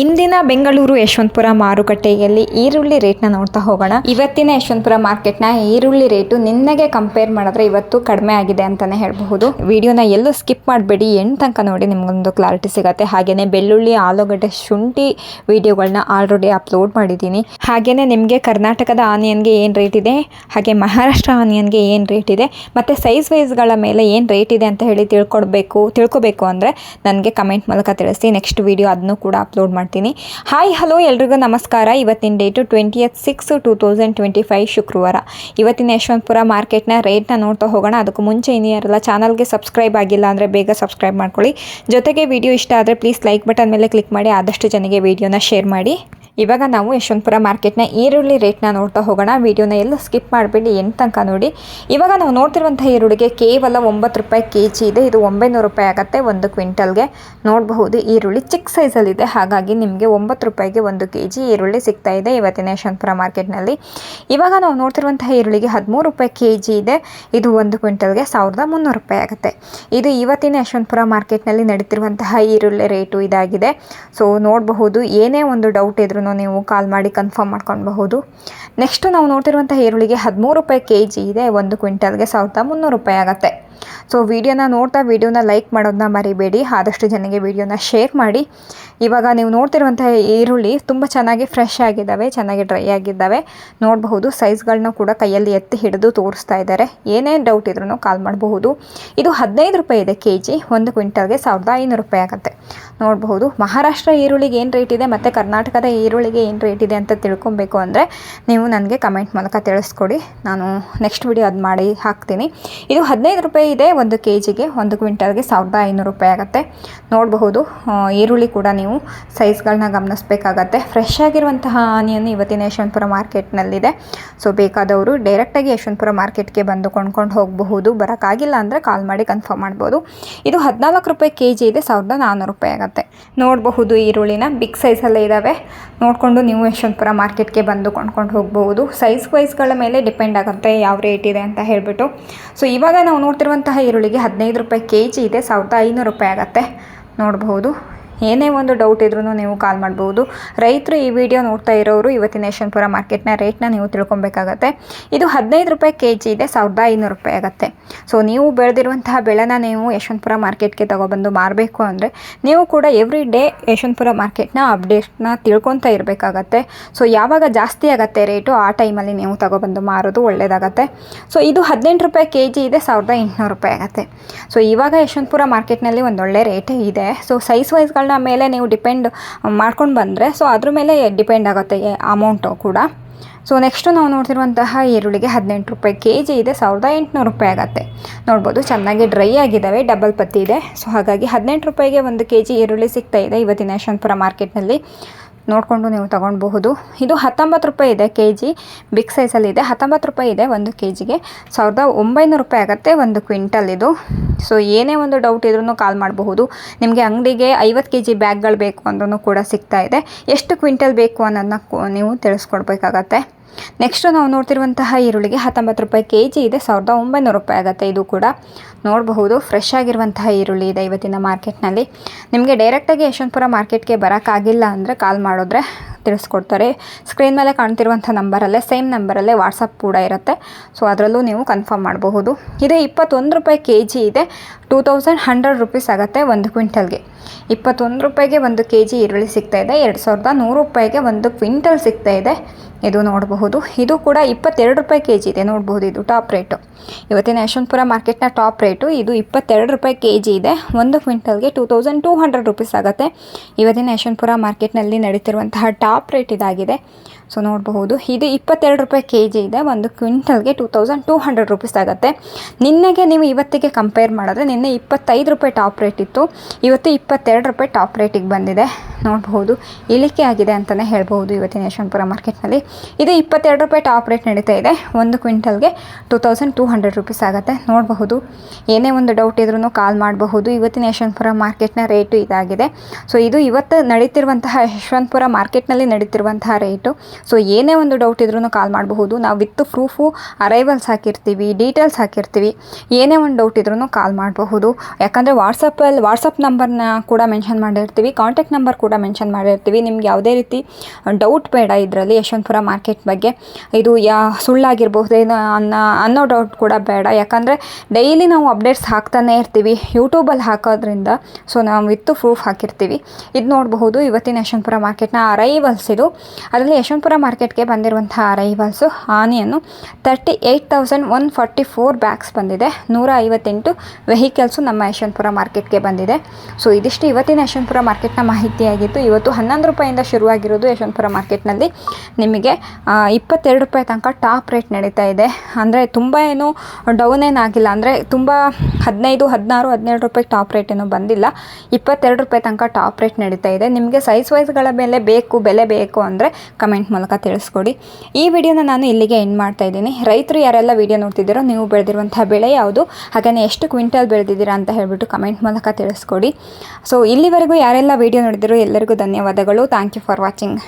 ಇಂದಿನ ಬೆಂಗಳೂರು ಯಶವಂತಪುರ ಮಾರುಕಟ್ಟೆಯಲ್ಲಿ ಈರುಳ್ಳಿ ರೇಟ್ನ ನೋಡ್ತಾ ಹೋಗೋಣ. ಇವತ್ತಿನ ಯಶವಂತಪುರ ಮಾರ್ಕೆಟ್ನ ಈರುಳ್ಳಿ ರೇಟು ನಿನ್ನೆಗೆ ಕಂಪೇರ್ ಮಾಡಿದ್ರೆ ಇವತ್ತು ಕಡಿಮೆ ಆಗಿದೆ ಅಂತಾನೆ ಹೇಳಬಹುದು. ವಿಡಿಯೋನ ಎಲ್ಲೂ ಸ್ಕಿಪ್ ಮಾಡಬೇಡಿ. ಎಂಡ್ ತನಕ ನೋಡಿ ನಿಮ್ಗೊಂದು ಕ್ಲಾರಿಟಿ ಸಿಗತ್ತೆ. ಹಾಗೇನೆ ಬೆಳ್ಳುಳ್ಳಿ, ಆಲೂಗಡ್ಡೆ, ಶುಂಠಿ ವಿಡಿಯೋಗಳನ್ನ ಆಲ್ರೆಡಿ ಅಪ್ಲೋಡ್ ಮಾಡಿದ್ದೀನಿ. ಹಾಗೇನೆ ನಿಮಗೆ ಕರ್ನಾಟಕದ ಆನಿಯನ್ಗೆ ಏನು ರೇಟ್ ಇದೆ? ಹಾಗೆ ಮಹಾರಾಷ್ಟ್ರ ಆನಿಯನ್ಗೆ ಏನು ರೇಟ್ ಇದೆ? ಮತ್ತು ಸೈಜ್ ವೈಸ್ಗಳ ಮೇಲೆ ಏನು ರೇಟ್ ಇದೆ ಅಂತ ಹೇಳಿ ತಿಳ್ಕೊಡ್ಬೇಕು ತಿಳ್ಕೊಬೇಕು ಅಂದರೆ ನನಗೆ ಕಮೆಂಟ್ ಮೂಲಕ ತಿಳಿಸಿ. ನೆಕ್ಸ್ಟ್ ವಿಡಿಯೋ ಅದನ್ನು ಕೂಡ ಅಪ್ಲೋಡ್ ಮಾಡ್ತೀನಿ. ಹಾಯ್ ಹಲೋ ಎಲ್ರಿಗೂ ನಮಸ್ಕಾರ. ಇವತ್ತಿನ date twentieth six two thousand twenty five ಶುಕ್ರವಾರ. ಇವತ್ತಿನ ಯಶವಂತಪುರ ಮಾರ್ಕೆಟ್ನ ರೇಟ್ನ ನೋಡ್ತಾ ಹೋಗೋಣ. ಅದಕ್ಕೂ ಮುಂಚೆ ಇನ್ನಿಯರೆಲ್ಲ ಚಾನಲ್ಗೆ ಸಬ್ಸ್ಕ್ರೈಬ್ ಆಗಿಲ್ಲ ಅಂದರೆ ಬೇಗ ಸಬ್ಸ್ಕ್ರೈಬ್ ಮಾಡ್ಕೊಳ್ಳಿ. ಜೊತೆಗೆ ವಿಡಿಯೋ ಇಷ್ಟ ಆದರೆ ಪ್ಲೀಸ್ ಲೈಕ್ ಬಟನ್ ಮೇಲೆ ಕ್ಲಿಕ್ ಮಾಡಿ. ಆದಷ್ಟು ಜನಗೆ ವಿಡಿಯೋನ ಶೇರ್ ಮಾಡಿ. ಇವಾಗ ನಾವು ಯಶವಂತಪುರ ಮಾರ್ಕೆಟ್ನ ಈರುಳ್ಳಿ ರೇಟ್ನ ನೋಡ್ತಾ ಹೋಗೋಣ. ವೀಡಿಯೋನ ಎಲ್ಲ ಸ್ಕಿಪ್ ಮಾಡಬೇಡಿ ಎಂಟು ತನಕ ನೋಡಿ. ಇವಾಗ ನಾವು ನೋಡ್ತಿರುವಂಥ ಈರುಳ್ಳಿಗೆ ಕೇವಲ ಒಂಬತ್ತು ರೂಪಾಯಿ ಕೆ ಜಿ ಇದೆ. ಇದು ಒಂಬೈನೂರು ರೂಪಾಯಿ ಆಗುತ್ತೆ ಒಂದು ಕ್ವಿಂಟಲ್ಗೆ. ನೋಡಬಹುದು, ಈರುಳ್ಳಿ ಚಿಕ್ಕ ಸೈಜಲ್ಲಿದೆ. ಹಾಗಾಗಿ ನಿಮಗೆ ಒಂಬತ್ತು ರೂಪಾಯಿಗೆ ಒಂದು ಕೆ ಜಿ ಈರುಳ್ಳಿ ಸಿಗ್ತಾ ಇದೆ ಇವತ್ತಿನ ಯಶವಂತಪುರ ಮಾರ್ಕೆಟ್ನಲ್ಲಿ. ಇವಾಗ ನಾವು ನೋಡ್ತಿರುವಂತಹ ಈರುಳ್ಳಿಗೆ ಹದಿಮೂರು ರೂಪಾಯಿ ಕೆ ಜಿ ಇದೆ. ಇದು ಒಂದು ಕ್ವಿಂಟಲ್ಗೆ ಸಾವಿರದ ಮುನ್ನೂರು ರೂಪಾಯಿ ಆಗುತ್ತೆ. ಇದು ಇವತ್ತಿನ ಯಶವಂತಪುರ ಮಾರ್ಕೆಟ್ನಲ್ಲಿ ನಡೀತಿರುವಂತಹ ಈರುಳ್ಳಿ ರೇಟು ಇದಾಗಿದೆ. ಸೊ, ನೋಡಬಹುದು, ಏನೇ ಒಂದು ಡೌಟ್ ಇದ್ರೂ ನೀವು ಕಾಲ್ ಮಾಡಿ ಕನ್ಫರ್ಮ್ ಮಾಡ್ಕೊಳ್ಬಹುದು. ನೆಕ್ಸ್ಟ್ ನಾವು ನೋಡ್ತಿರುವಂಥ ಈರುಳ್ಳಿಗೆ ಹದಿಮೂರು ರೂಪಾಯಿ ಕೆ ಜಿ ಇದೆ. ಒಂದು ಕ್ವಿಂಟಲ್ಗೆ ಸಾವಿರದ ಮುನ್ನೂರು ರೂಪಾಯಿ ಆಗುತ್ತೆ. ಸೊ ವಿಡಿಯೋನ ನೋಡ್ತಾ ವಿಡಿಯೋನ ಲೈಕ್ ಮಾಡೋದನ್ನ ಮರಿಬೇಡಿ. ಆದಷ್ಟು ಜನಗೆ ವಿಡಿಯೋನ ಶೇರ್ ಮಾಡಿ. ಇವಾಗ ನೀವು ನೋಡ್ತಿರುವಂತಹ ಈರುಳ್ಳಿ ತುಂಬ ಚೆನ್ನಾಗಿ ಫ್ರೆಶ್ ಆಗಿದ್ದಾವೆ, ಚೆನ್ನಾಗಿ ಡ್ರೈ ಆಗಿದ್ದಾವೆ. ನೋಡಬಹುದು ಸೈಜ್ಗಳನ್ನ ಕೂಡ ಕೈಯಲ್ಲಿ ಎತ್ತಿ ಹಿಡಿದು ತೋರಿಸ್ತಾ ಇದ್ದಾರೆ. ಏನೇ ಡೌಟ್ ಇದ್ರೂ ಕಾಲ್ ಮಾಡಬಹುದು. ಇದು ಹದಿನೈದು ರೂಪಾಯಿ ಇದೆ ಕೆ ಜಿ ಒಂದು ಕ್ವಿಂಟಲ್ಗೆ ಸಾವಿರದ ಐನೂರು ರೂಪಾಯಿ ಆಗುತ್ತೆ. ನೋಡಬಹುದು, ಮಹಾರಾಷ್ಟ್ರ ಈರುಳ್ಳಿಗೆ ಏನು ರೇಟ್ ಇದೆ ಮತ್ತು ಕರ್ನಾಟಕದ ಈರುಳ್ಳಿಗೆ ಏನು ರೇಟ್ ಇದೆ ಅಂತ ತಿಳ್ಕೊಬೇಕು ಅಂದರೆ ನೀವು ನನಗೆ ಕಮೆಂಟ್ ಮೂಲಕ ತಿಳಿಸ್ಕೊಡಿ. ನಾನು ನೆಕ್ಸ್ಟ್ ವಿಡಿಯೋ ಅದು ಮಾಡಿ ಹಾಕ್ತೀನಿ. ಇದು ಹದಿನೈದು ರೂಪಾಯಿ ಇದೆ ಒಂದು ಕೆ ಜಿಗೆ ಒಂದು ಕ್ವಿಂಟಲ್ಗೆ ಸಾವಿರದ ಐನೂರು ರೂಪಾಯಿ ಆಗುತ್ತೆ. ನೋಡಬಹುದು ಈರುಳ್ಳಿ ಕೂಡ ನೀವು ಸೈಜ್ಗಳನ್ನ ಗಮನಿಸಬೇಕಾಗತ್ತೆ. ಫ್ರೆಶ್ ಆಗಿರುವಂತಹ ಆನಿಯನ್ ಇವತ್ತಿನ ಯಶವಂತಪುರ ಮಾರ್ಕೆಟ್ನಲ್ಲಿದೆ. ಸೊ, ಬೇಕಾದವರು ಡೈರೆಕ್ಟಾಗಿ ಯಶವಂತಪುರ ಮಾರ್ಕೆಟ್ಗೆ ಬಂದು ಕೊಂಡ್ಕೊಂಡು ಹೋಗಬಹುದು. ಬರೋಕ್ಕಾಗಿಲ್ಲ ಅಂದರೆ ಕಾಲ್ ಮಾಡಿ ಕನ್ಫರ್ಮ್ ಮಾಡ್ಬೋದು. ಇದು ಹದಿನಾಲ್ಕು ರೂಪಾಯಿ ಕೆ ಜಿ ಇದೆ, ಸಾವಿರದ ನಾನ್ನೂರು ರೂಪಾಯಿ ಆಗುತ್ತೆ. ನೋಡಬಹುದು, ಈರುಳ್ಳಿನ ಬಿಗ್ ಸೈಜಲ್ಲೇ ಇದ್ದಾವೆ ನೋಡಿಕೊಂಡು ನೀವು ಯಶವಂತಪುರ ಮಾರ್ಕೆಟ್ಗೆ ಬಂದು ಕೊಂಡ್ಕೊಂಡು ಹೋಗಬಹುದು. ಸೈಜ್ ವೈಸ್ಗಳ ಮೇಲೆ ಡಿಪೆಂಡ್ ಆಗುತ್ತೆ, ಯಾವ ರೇಟ್ ಇದೆ ಅಂತ ಹೇಳಿಬಿಟ್ಟು. ಸೊ, ಇವಾಗ ನಾವು ನೋಡ್ತಿರುವಂತಹ ಈರುಳ್ಳಿಗೆ ಹದಿನೈದು ರೂಪಾಯಿ ಕೆ ಜಿ ಇದೆ ಸಾವಿರದ ಐನೂರು ರೂಪಾಯಿ ಆಗುತ್ತೆ. ನೋಡಬಹುದು ಏನೇ ಒಂದು ಡೌಟ್ ಇದ್ರೂ ನೀವು ಕಾಲ್ ಮಾಡ್ಬೋದು. ರೈತರು ಈ ವಿಡಿಯೋ ನೋಡ್ತಾ ಇರೋರು ಇವತ್ತಿನ ಯಶವಂತಪುರ ಮಾರ್ಕೆಟ್ನ ರೇಟ್ನ ನೀವು ತಿಳ್ಕೊಬೇಕಾಗತ್ತೆ. ಇದು ಹದಿನೈದು ರೂಪಾಯಿ ಕೆ ಜಿ ಇದೆ, ಸಾವಿರದ ಐನೂರು ರೂಪಾಯಿ ಆಗುತ್ತೆ. ಸೊ ನೀವು ಬೆಳೆದಿರುವಂತಹ ಬೆಳೆನ ನೀವು ಯಶವಂತಪುರ ಮಾರ್ಕೆಟ್ಗೆ ತಗೊಬಂದು ಮಾರಬೇಕು ಅಂದರೆ ನೀವು ಕೂಡ ಎವ್ರಿ ಡೇ ಯಶವಂತಪುರ ಮಾರ್ಕೆಟ್ನ ಅಪ್ಡೇಟ್ನ ತಿಳ್ಕೊತಾ ಇರಬೇಕಾಗತ್ತೆ. ಸೊ ಯಾವಾಗ ಜಾಸ್ತಿ ಆಗುತ್ತೆ ರೇಟು ಆ ಟೈಮಲ್ಲಿ ನೀವು ತಗೊಬಂದು ಮಾರೋದು ಒಳ್ಳೆಯದಾಗತ್ತೆ ಸೊ ಇದು ಹದಿನೆಂಟು ರೂಪಾಯಿ ಕೆ ಜಿ ಇದೆ, ಸಾವಿರದ ಎಂಟುನೂರು ರೂಪಾಯಿ ಆಗುತ್ತೆ. ಸೊ ಇವಾಗ ಯಶವಂತಪುರ ಮಾರ್ಕೆಟ್ನಲ್ಲಿ ಒಂದೊಳ್ಳೆ ರೇಟೇ ಇದೆ. ಸೊ ಸೈಜ್ ವೈಸ್ಗಳನ್ನ ಮೇಲೆ ನೀವು ಡಿಪೆಂಡ್ ಮಾಡ್ಕೊಂಡು ಬಂದರೆ ಸೊ ಅದ್ರ ಮೇಲೆ ಡಿಪೆಂಡ್ ಆಗುತ್ತೆ ಅಮೌಂಟು ಕೂಡ. ಸೊ ನೆಕ್ಸ್ಟು ನಾವು ನೋಡ್ತಿರುವಂತಹ ಈರುಳ್ಳಿಗೆ ಹದಿನೆಂಟು ರೂಪಾಯಿ ಕೆ ಜಿ ಇದೆ, ಸಾವಿರದ ಎಂಟುನೂರು ರೂಪಾಯಿ ಆಗುತ್ತೆ. ನೋಡ್ಬೋದು ಚೆನ್ನಾಗಿ ಡ್ರೈ ಆಗಿದ್ದಾವೆ ಡಬಲ್ ಪತ್ತಿ ಇದೆ. ಸೊ ಹಾಗಾಗಿ ಹದಿನೆಂಟು ರೂಪಾಯಿಗೆ ಒಂದು ಕೆ ಜಿ ಈರುಳ್ಳಿ ಸಿಗ್ತಾ ಇದೆ ಇವತ್ತಿನ ಯಶವಂತಪುರ ಮಾರ್ಕೆಟ್ನಲ್ಲಿ ನೋಡಿಕೊಂಡು ನೀವು ತಗೊಳ್ಬಹುದು. ಇದು ಹತ್ತೊಂಬತ್ತು ರೂಪಾಯಿ ಇದೆ ಕೆ ಜಿ ಬಿಗ್ ಸೈಜಲ್ಲಿದೆ ಹತ್ತೊಂಬತ್ತು ರೂಪಾಯಿ ಇದೆ ಒಂದು ಕೆ ಜಿಗೆ ಸಾವಿರದ ಒಂಬೈನೂರು ರೂಪಾಯಿ ಆಗುತ್ತೆ ಒಂದು ಕ್ವಿಂಟಲ್ ಇದು. ಸೊ ಏನೇ ಒಂದು ಡೌಟ್ ಇದ್ರೂ ಕಾಲ್ ಮಾಡಬಹುದು. ನಿಮಗೆ ಅಂಗಡಿಗೆ ಐವತ್ತು ಕೆ ಜಿ ಬ್ಯಾಗ್ಗಳು ಬೇಕು ಅಂದ್ರೂ ಕೂಡ ಸಿಗ್ತಾ ಇದೆ. ಎಷ್ಟು ಕ್ವಿಂಟಲ್ ಬೇಕು ಅನ್ನೋದನ್ನ ನೀವು ತಿಳಿಸ್ಕೊಡ್ಬೇಕಾಗತ್ತೆ. ನೆಕ್ಸ್ಟು ನಾವು ನೋಡ್ತಿರುವಂತಹ ಈರುಳ್ಳಿಗೆ ಹತ್ತೊಂಬತ್ತು ರೂಪಾಯಿ ಕೆ ಜಿ ಇದೆ, ಸಾವಿರದ ಒಂಬೈನೂರು ರೂಪಾಯಿ ಆಗುತ್ತೆ ಇದು ಕೂಡ. ನೋಡಬಹುದು ಫ್ರೆಶ್ ಆಗಿರುವಂತಹ ಈರುಳ್ಳಿ ಇದೆ ಇವತ್ತಿನ ಮಾರ್ಕೆಟ್ನಲ್ಲಿ ನಿಮಗೆ ಡೈರೆಕ್ಟಾಗಿ ಯಶವಂತಪುರ ಮಾರ್ಕೆಟ್ಗೆ ಬರೋಕ್ಕಾಗಿಲ್ಲ ಅಂದರೆ ಕಾಲ್ ಮಾಡಿದ್ರೆ ತಿಳಿಸ್ಕೊಡ್ತಾರೆ. ಸ್ಕ್ರೀನ್ ಮೇಲೆ ಕಾಣ್ತಿರುವಂಥ ನಂಬರಲ್ಲೇ ಸೇಮ್ ನಂಬರಲ್ಲೇ ವಾಟ್ಸಪ್ ಕೂಡ ಇರುತ್ತೆ. ಸೊ ಅದರಲ್ಲೂ ನೀವು ಕನ್ಫರ್ಮ್ ಮಾಡಬಹುದು. ಇದೇ ಇಪ್ಪತ್ತೊಂದು ರೂಪಾಯಿ ಕೆ ಜಿ ಇದೆ. ಟೂ ತೌಸಂಡ್ ಹಂಡ್ರೆಡ್ ರುಪೀಸ್ ಆಗುತ್ತೆ ಒಂದು ಕ್ವಿಂಟಲ್ಗೆ. ಇಪ್ಪತ್ತೊಂದು ರೂಪಾಯಿಗೆ ಒಂದು ಕೆ ಜಿ ಈರುಳ್ಳಿ ಸಿಗ್ತಾ ಇದೆ. ಎರಡು ಸಾವಿರದ ನೂರು ರೂಪಾಯಿಗೆ ಒಂದು ಕ್ವಿಂಟಲ್ ಸಿಗ್ತಾ ಇದೆ. ಇದು ನೋಡಬಹುದು. ಇದು ಕೂಡ ಇಪ್ಪತ್ತೆರಡು ರೂಪಾಯಿ ಕೆ ಜಿ ಇದೆ. ನೋಡಬಹುದು ಇದು ಟಾಪ್ ರೇಟು ಇವತ್ತಿನ ಯಶವಂತಪುರ ಮಾರ್ಕೆಟ್ನ ಟಾಪ್ ರೇಟು ಇದು ಇಪ್ಪತ್ತೆರಡು ರೂಪಾಯಿ ಕೆ ಜಿ ಇದೆ. ಒಂದು ಕ್ವಿಂಟಲ್ಗೆ two thousand two hundred rupees ಆಗುತ್ತೆ. ಇವತ್ತಿನ ಯಶವಂತಪುರ ಮಾರ್ಕೆಟ್ನಲ್ಲಿ ನಡೀತಿರುವಂತಹ ಟಾಪ್ ರೇಟ್ ಇದಾಗಿದೆ. ಸೊ ನೋಡಬಹುದು. ಇದು ಇಪ್ಪತ್ತೆರಡು ರೂಪಾಯಿ ಕೆ ಜಿ ಇದೆ. ಒಂದು ಕ್ವಿಂಟಲ್ಗೆ two thousand two hundred rupees ಆಗುತ್ತೆ. ನಿನ್ನೆಗೆ ನೀವು ಇವತ್ತಿಗೆ ಕಂಪೇರ್ ಮಾಡಿದ್ರೆ ನಿನ್ನೆ ಇಪ್ಪತ್ತೈದು ರೂಪಾಯಿ ಟಾಪ್ ರೇಟ್ ಇತ್ತು. ಇವತ್ತು ಇಪ್ಪತ್ತೆರಡು ರೂಪಾಯಿ ಟಾಪ್ ರೇಟಿಗೆ ಬಂದಿದೆ. ನೋಡಬಹುದು. ಇಳಿಕೆ ಆಗಿದೆ ಅಂತಲೇ ಹೇಳ್ಬೋದು ಇವತ್ತಿನ ಯಶವಂತಪುರ ಮಾರ್ಕೆಟ್ನಲ್ಲಿ ಇದು ಇಪ್ಪತ್ತೆರಡು ರೂಪಾಯಿ ಟಾಪ್ ರೇಟ್ ನಡೀತಾ ಇದೆ. ಒಂದು ಕ್ವಿಂಟಲ್ಗೆ two thousand two hundred rupees ಆಗುತ್ತೆ. ನೋಡಬಹುದು. ಏನೇ ಒಂದು ಡೌಟ್ ಇದ್ರೂ ಕಾಲ್ ಮಾಡಬಹುದು. ಇವತ್ತಿನ ಯಶವಂತಪುರ ಮಾರ್ಕೆಟ್ನ ರೇಟು ಇದಾಗಿದೆ. ಸೊ, ಇದು ಇವತ್ತು ನಡೀತಿರುವಂತಹ ಯಶವಂತಪುರ ಮಾರ್ಕೆಟ್ನಲ್ಲಿ ನಡೀತಿರುವಂತಹ ರೇಟು. ಸೊ, ಏನೇ ಒಂದು ಡೌಟ್ ಇದ್ರೂ ಕಾಲ್ ಮಾಡಬಹುದು. ನಾವು ವಿತ್ ಪ್ರೂಫು, ಅರೈವಲ್ಸ್ ಹಾಕಿರ್ತೀವಿ, ಡೀಟೇಲ್ಸ್ ಹಾಕಿರ್ತೀವಿ. ಏನೇ ಒಂದು ಡೌಟ್ ಇದ್ರೂ ಕಾಲ್ ಮಾಡಬಹುದು. ಯಾಕಂದರೆ ವಾಟ್ಸಪ್ಪಲ್ಲಿ ವಾಟ್ಸಪ್ ನಂಬರ್ನ ಕೂಡ ಮೆನ್ಷನ್ ಮಾಡಿರ್ತೀವಿ. ಕಾಂಟ್ಯಾಕ್ಟ್ ನಂಬರ್ ಕೂಡ ಮೆನ್ಷನ್ ಮಾಡಿರ್ತೀವಿ. ನಿಮ್ಗೆ ಯಾವುದೇ ರೀತಿ ಡೌಟ್ ಬೇಡ ಇದರಲ್ಲಿ ಯಶವಂತಪುರ ಮಾರ್ಕೆಟ್ ಬಗ್ಗೆ. ಇದು ಯಾ ಸುಳ್ಳಾಗಿರ್ಬಹುದೇನೋ ಅನ್ನೋ ಅನ್ನೋ ಡೌಟ್ ಕೂಡ ಬೇಡ. ಯಾಕಂದರೆ ಡೈಲಿ ನಾವು ಅಪ್ಡೇಟ್ಸ್ ಹಾಕ್ತಾನೆ ಇರ್ತೀವಿ. ಯೂಟ್ಯೂಬಲ್ಲಿ ಹಾಕೋದ್ರಿಂದ ಸೊ ನಾವು ವಿತ್ತು ಪ್ರೂಫ್ ಹಾಕಿರ್ತೀವಿ. ಇದು ನೋಡಬಹುದು, ಇವತ್ತಿನ ಯಶವಂತಪುರ ಮಾರ್ಕೆಟ್ನ ಅರೈವಲ್ಸ್ ಇದು. ಅದರಲ್ಲಿ ಯಶವಂತಪುರ ಮಾರ್ಕೆಟ್ಗೆ ಬಂದಿರುವಂಥ arrivals onion thirty eight thousand one forty four bags ಬಂದಿದೆ. ನೂರ ಐವತ್ತೆಂಟು ವೆಹಿಕಲ್ಸು ನಮ್ಮ ಯಶವಂತಪುರ ಮಾರ್ಕೆಟ್ಗೆ ಬಂದಿದೆ. ಸೊ ಇದಿಷ್ಟು ಇವತ್ತಿನ ಯಶವಂತಪುರ ಮಾರ್ಕೆಟ್ನ ಮಾಹಿತಿಯಾಗಿತ್ತು. ಇವತ್ತು ಹನ್ನೊಂದು ರೂಪಾಯಿಂದ ಶುರುವಾಗಿರೋದು ಯಶವಂತಪುರ ಮಾರ್ಕೆಟ್ನಲ್ಲಿ ನಿಮಗೆ ಆ, ಇಪ್ಪತ್ತೆರಡು ರೂಪಾಯಿ ತನಕ ಟಾಪ್ ರೇಟ್ ನಡೀತಾ ಇದೆ. ಅಂದರೆ ತುಂಬ ಏನು ಡೌನ್ ಏನಾಗಿಲ್ಲ ಅಂದರೆ ತುಂಬ ಹದಿನೈದು ಹದಿನಾರು ಹದಿನೇಳು ರೂಪಾಯಿ ಟಾಪ್ ರೇಟ್ ಏನು ಬಂದಿಲ್ಲ. ಇಪ್ಪತ್ತೆರಡು ರೂಪಾಯಿ ತನಕ ಟಾಪ್ ರೇಟ್ ನಡೀತಾ ಇದೆ. ನಿಮಗೆ ಸೈಜ್ ವೈಸ್ಗಳ ಮೇಲೆ ಬೇಕು ಬೆಲೆ ಬೇಕು ಅಂದರೆ ಕಮೆಂಟ್ ಮೂಲಕ ತಿಳಿಸ್ಕೊಡಿ. ಈ ವಿಡಿಯೋನ ನಾನು ಇಲ್ಲಿಗೆ ಎಂಡ್ ಮಾಡ್ತಾ ಇದ್ದೀನಿ. ರೈತರು ಯಾರೆಲ್ಲ ವಿಡಿಯೋ ನೋಡ್ತಿದ್ದೀರೋ ನೀವು ಬೆಳೆದಿರುವಂಥ ಬೆಳೆ ಯಾವುದು? ಹಾಗೆಯೇ ಎಷ್ಟು ಕ್ವಿಂಟಲ್ ಬೆಳೆದಿದ್ದೀರಾ ಅಂತ ಹೇಳಿಬಿಟ್ಟು ಕಮೆಂಟ್ ಮೂಲಕ ತಿಳಿಸ್ಕೊಡಿ. ಸೊ ಇಲ್ಲಿವರೆಗೂ ಯಾರೆಲ್ಲ ವಿಡಿಯೋ ನೋಡಿದಿರೋ ಎಲ್ಲರಿಗೂ ಧನ್ಯವಾದಗಳು. Thank you for watching